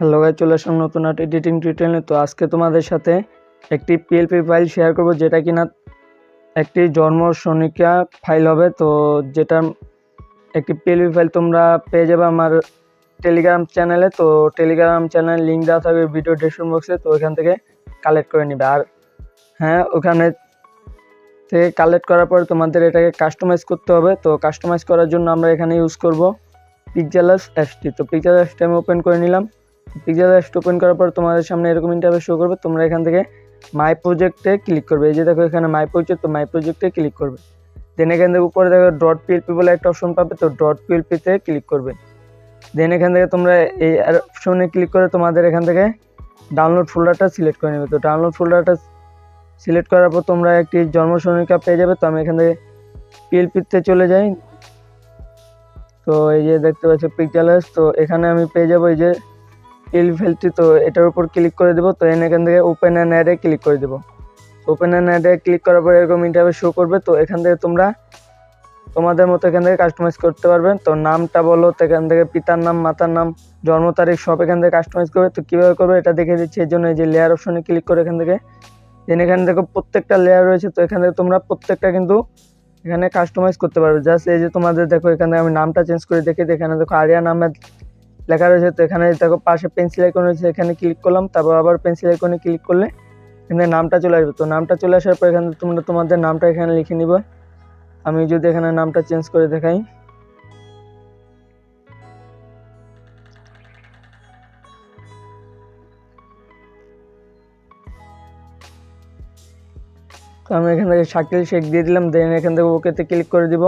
Hello চলে আসলাম নতুন একটা এডিটিং টিউটোরিয়ালে তো আজকে তোমাদের সাথে একটি পিএলপি ফাইল শেয়ার করব, যেটা কিনা একটি জন্ম সনিকা ফাইল হবে। তো যেটা একটি পিএলপি ফাইল তোমরা পেয়ে যাবে আমার টেলিগ্রাম চ্যানেলে তো টেলিগ্রাম চ্যানেল লিঙ্ক দেওয়া থাকবে ভিডিও ডেসক্রিপশন বক্সে তো ওইখান থেকে কালেক্ট করে নিবে। আর হ্যাঁ ওখানে থেকে কালেক্ট করার পর তোমাদের এটাকে কাস্টমাইজ করতে হবে। তো কাস্টমাইজ করার জন্য আমরা এখানে ইউজ করব পিকজালাস এসটি তো পিকজালাস এসটি আমি ওপেন করে নিলাম। পিকজাল অ্যাপসটা ওপেন করার পর তোমাদের সামনে এরকম ইন্টারভিউ শো করবে, তোমরা এখান থেকে মাই প্রজেক্টে ক্লিক করবে। এই যে দেখো এখানে মাই প্রজেক্ট তো মাই প্রজেক্টে ক্লিক করবে। দেন এখান থেকে উপরে দেখো ডট পিএলপি বলে একটা অপশন পাবে, তো ডট পিএলপিতে ক্লিক করবে। দেন এখান থেকে তোমরা এই অপশনে ক্লিক করে তোমাদের এখান থেকে ডাউনলোড ফোল্ডারটা সিলেক্ট করে নেবে। তো ডাউনলোড ফোল্ডারটা সিলেক্ট করার পর তোমরা একটি জন্ম সনিকা পেয়ে যাবে, তো আমি এখান থেকে পিএলপিতে চলে যাই। তো এই যে দেখতে পাচ্ছ পিকচালাস তো এখানে আমি পেয়ে যাব এই যে এল ফেলটি তো এটার উপর ক্লিক করে দেবো, তো এনে এখান থেকে ওপেন অ্যান্ড অ্যাডে ক্লিক করে দেবো। ওপেন অ্যান্ড অ্যাডে ক্লিক করার পর এরকম ইন্টারভিউ শো করবে, তো এখান থেকে তোমরা তোমাদের মতো এখান থেকে কাস্টমাইজ করতে পারবে। তো নামটা বলো, তো এখান থেকে পিতার নাম, মাতার নাম, জন্ম তারিখ সব এখান থেকে কাস্টমাইজ করবে। তো কীভাবে করবে এটা দেখে দিচ্ছি এর জন্য এই যে লেয়ার অপশনে ক্লিক করে এখান থেকে। দেন এখানে দেখো প্রত্যেকটা লেয়ার রয়েছে, তো এখান থেকে তোমরা প্রত্যেকটা কিন্তু এখানে কাস্টমাইজ করতে পারবে। জাস্ট এই যে তোমাদের দেখো, এখানে আমি নামটা চেঞ্জ করে দেখে এখানে দেখো আরিয়া নামের লেখা রয়েছে, তো এখানে দেখো পাশে পেন্সিল আইকন রয়েছে, এখানে ক্লিক করলাম, তারপর আবার পেন্সিল আইকনে ক্লিক করলে এখানে নামটা চলে আসবে। তো নামটা চলে আসার পর এখানে তোমরা তোমাদের নামটা এখানে লিখে নিবে। আমি যদি এখানে নামটা চেঞ্জ করে দেখাই। তো আমি এখান থেকে শাকিল শেখ দিয়ে দিলাম দেন এখান থেকে ওকেতে ক্লিক করে দিব।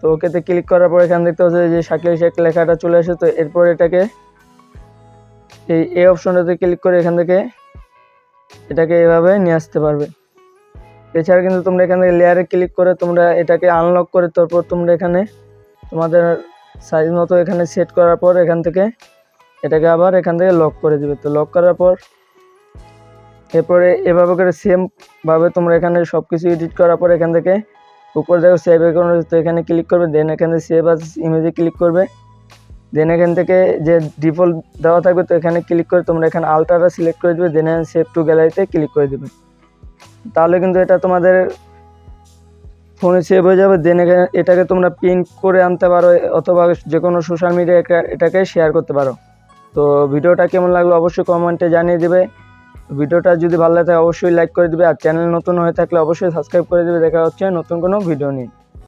তো ওকেতে ক্লিক করার পর এখানে দেখতে হচ্ছে যে শাকিল শেখ লেখাটা চলে আসে, তো এরপর এটাকে এই এ অপশনটাতে ক্লিক করে এখান থেকে এটাকে এভাবে নিয়ে আসতে পারবে। এছাড়া কিন্তু তোমরা এখান থেকে লেয়ারে ক্লিক করে তোমরা এটাকে আনলক করে তারপর তোমরা এখানে তোমাদের সাইজ মতো এখানে সেট করার পর এখান থেকে এটাকে আবার এখান থেকে লক করে দিবে। তো লক করার পর এরপরে এভাবে করে সেম ভাবে তোমরা এখানে সব কিছু এডিট করার পর এখান থেকে উপরে দেখো সেভ রয়েছে তো এখানে ক্লিক করবে দেন এখান থেকে সেভ আস ইমেজে ক্লিক করবে। দেন এখান থেকে যে ডিফল্ট দেওয়া থাকবে তো এখানে ক্লিক করে তোমরা এখানে আলট্রাটা সিলেক্ট করে দেবে দেন সেভ টু গ্যালারিতে ক্লিক করে দেবে। তাহলে কিন্তু এটা তোমাদের ফোনে সেভ হয়ে যাবে দেন এখানে এটাকে তোমরা প্রিন্ট করে আনতে পারো, অথবা যে কোনো সোশ্যাল মিডিয়ায় এটাকে শেয়ার করতে পারো। তো ভিডিওটা কেমন লাগল অবশ্যই কমেন্টে জানিয়ে দেবে। ভিডিওটা যদি ভালো লাগে অবশ্যই লাইক করে দেবে আর চ্যানেল নতুন হয়ে থাকলে অবশ্যই সাবস্ক্রাইব করে দেবে। দেখা হচ্ছে নতুন কোনো ভিডিও নিয়ে।